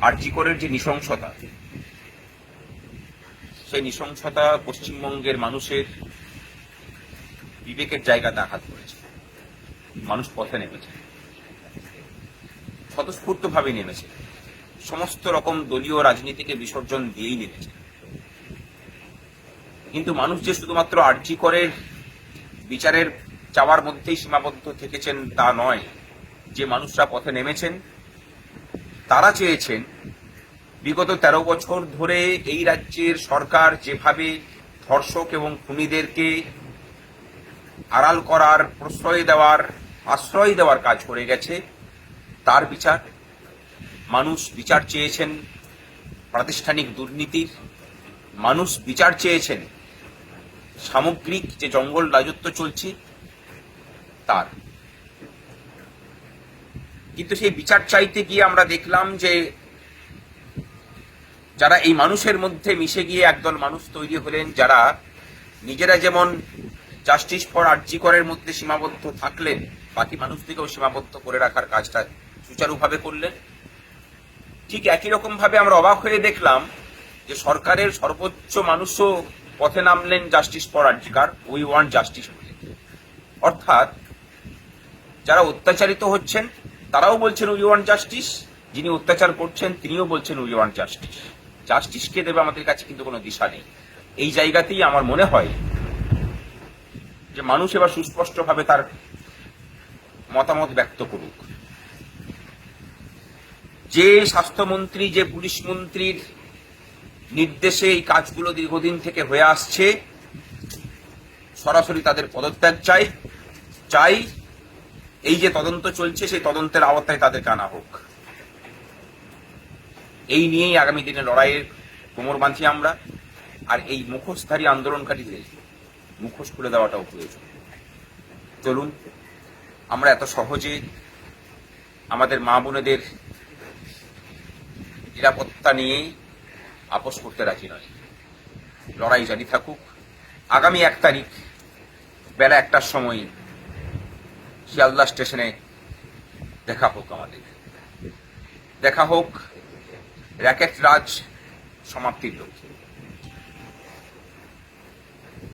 আরজিকরের যে নৃশংসতা? সেই নৃশংসতা পশ্চিমবঙ্গের মানুষের বিবেকের জায়গাতে আঘাত করেছে। মানুষ পথে নেমেছে। স্বতঃস্ফূর্তভাবে নেমেছে। সমস্ত রকম দলীয় রাজনীতিকে বিসর্জন দিয়েই নেমেছে। কিন্তু মানুষ যে শুধুমাত্র আর্জি করে বিচারের চাওয়ার মধ্যেই সীমাবদ্ধ থেকেছেন তা নয়। যে মানুষরা পথে নেমেছেন তারা চেয়েছেন, বিগত তেরো বছর ধরে এই রাজ্যের সরকার যেভাবে ধর্ষক এবং খুনিদেরকে আড়াল করার, প্রশ্রয় দেওয়ার, আশ্রয় দেওয়ার কাজ করে গেছে, তার বিচার। মানুষ বিচার চেয়েছেন প্রাতিষ্ঠানিক দুর্নীতির। মানুষ বিচার চেয়েছেন সামগ্রিক যে জঙ্গল রাজত্ব চলছে, তার। কিন্তু সেই বিচার চাইতে গিয়ে আমরা দেখলাম যে যারা এই মানুষের মধ্যে মিশে গিয়ে একদল মানুষ তৈরি হলেন, যারা নিজেরা যেমন জাস্টিস ফর আর্জিকরের মধ্যে সীমাবদ্ধ থাকলেন, বাকি মানুষদেরকেও সীমাবদ্ধ করে রাখার কাজটা সুচারুভাবে করলেন। ঠিক একই রকম ভাবে আমরা অবাক হয়ে দেখলাম যে সরকারের সর্বোচ্চ মানুষও পথে নামলেন justice for RG Kar we want justice অর্থাৎ যারা অত্যাচারিত হচ্ছেন তারাও বলছেন উই জাস্টিস, যিনি অত্যাচার করছেন তিনিও বলছেন উই জাস্টিস। জাস্টিস কে দেবে আমাদের কাছে কিন্তু কোনো দিশা নেই। এই জায়গাতেই আমার মনে হয় যে মানুষ এবার সুস্পষ্টভাবে তার মতামত ব্যক্ত করুক। যে স্বাস্থ্যমন্ত্রী, যে পুলিশ মন্ত্রীর নির্দেশে এই কাজগুলো দীর্ঘদিন থেকে হয়ে আসছে, সরাসরি তাদের পদত্যাগ চাই চাই এই যে তদন্ত চলছে, সেই তদন্তের আওতায় তাদেরকে আনা হোক। এই নিয়েই আগামী দিনে লড়াইয়ের কোমর বাঁধি আমরা, আর এই মুখোশধারী আন্দোলনকারীদের মুখোশ খুলে দেওয়াটাও প্রয়োজন। চলুন, আমরা এত সহজে আমাদের মা বোনেদের নিরাপত্তা নিয়েই আপোষ করতে রাজি নয় লড়াই জারি থাকুক। আগামী এক তারিখ, বেলা একটার সময় শিয়ালদা স্টেশনে দেখা হোক আমাদের। দেখা হোক র্যাকেট রাজ সমাপ্তির লক্ষ্যে।